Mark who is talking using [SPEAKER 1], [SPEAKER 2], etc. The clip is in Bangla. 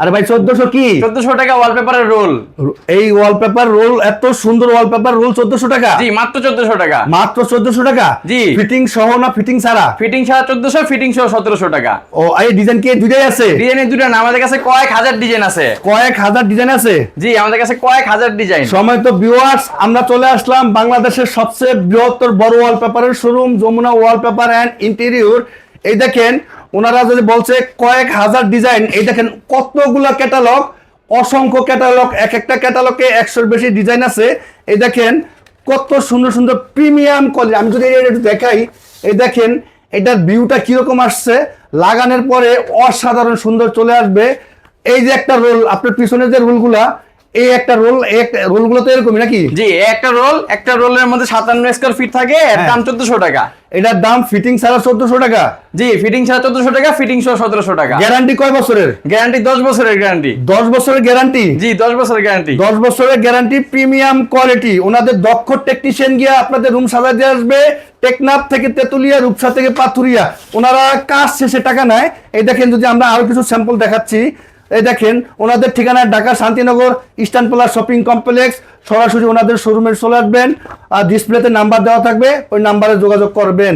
[SPEAKER 1] আরে ভাই কি?
[SPEAKER 2] টাকা ওয়ালপেপারের রোল
[SPEAKER 1] এই ওয়ালপেপার রোল এত সুন্দর ওয়ালপেপার রোল টাকা?
[SPEAKER 2] জি মাত্র চোদ্দশো টাকা।
[SPEAKER 1] মাত্র চোদ্দশো টাকা?
[SPEAKER 2] জি।
[SPEAKER 1] ফিটিং সহ না ফিটিং ছাড়া?
[SPEAKER 2] ফিটিং ছাড়া চোদ্দশো ফিটিং সহ সতেরোশো টাকা।
[SPEAKER 1] ও এই ডিজাইন কি দুইটাই আছে?
[SPEAKER 2] ডিজাইনের দুটো না আমাদের কাছে কয়েক হাজার ডিজাইন আছে।
[SPEAKER 1] কয়েক হাজার ডিজাইন আছে?
[SPEAKER 2] জি আমাদের কাছে কয়েক হাজার ডিজাইন
[SPEAKER 1] সময় তো ভিউয়ার্স আমরা চলে আসলাম বাংলাদেশের সবচেয়ে বৃহত্তর বড় ওয়ালপেপারের showroom Jamuna wallpaper and interior এই দেখেন ওনারা যদি বলছে কয়েক হাজার ডিজাইন এই দেখেন কতগুলো ক্যাটালগ অসংখ্য ক্যাটালগ এক একটা ক্যাটালগে একশোর বেশি ডিজাইন আছে। এই দেখেন কত সুন্দর সুন্দর প্রিমিয়াম কোয়ালিটি আমি যদি একটু দেখাই, এই দেখেন এটার ভিউটা কীরকম আসছে, লাগানোর পরে অসাধারণ সুন্দর চলে আসবে। এই যে একটা রোল আপনার পিছনে যে রোলগুলা এই একটা রোল এই একটা রোলগুলো তো এরকমই নাকি?
[SPEAKER 2] জি একটা রোল একটা রোলের মধ্যে সাতান্ন স্কোয়ার ফিট থাকে
[SPEAKER 1] হ্যাঁ।
[SPEAKER 2] দাম চোদ্দশো টাকা।
[SPEAKER 1] এটার দাম ফিটিং ছাড়া চোদ্দশো টাকা?
[SPEAKER 2] জি ফিটিং ছাড়া চোদ্দশো টাকা ফিটিং সহ সতেরোশো টাকা।
[SPEAKER 1] গ্যারান্টি কয় বছরের?
[SPEAKER 2] গ্যারান্টি দশ বছরের গ্যারান্টি
[SPEAKER 1] দশ বছরের গ্যারান্টি
[SPEAKER 2] জি দশ বছরের গ্যারান্টি
[SPEAKER 1] দশ বছরের গ্যারান্টি প্রিমিয়াম কোয়ালিটি ওনাদের দক্ষ টেকনিশিয়ান গিয়ে আপনাদের রুম সাজাতে আসবে টেকনাফ থেকে তেতুলিয়া রূপসা থেকে পাথুরিয়া। ওনারা কাজ শেষে টাকা নেয়। এই দেখেন যদি আমরা আরও কিছু স্যাম্পল দেখাচ্ছি এই দেখেন, ওনাদের ঠিকানা Dhaka Shantinagar Eastern Plus shopping complex. সরাসরি ওনাদের শোরুমের চলে আসবেন। আর ডিসপ্লেতে নাম্বার দেওয়া থাকবে, ওই নাম্বারে যোগাযোগ করবেন।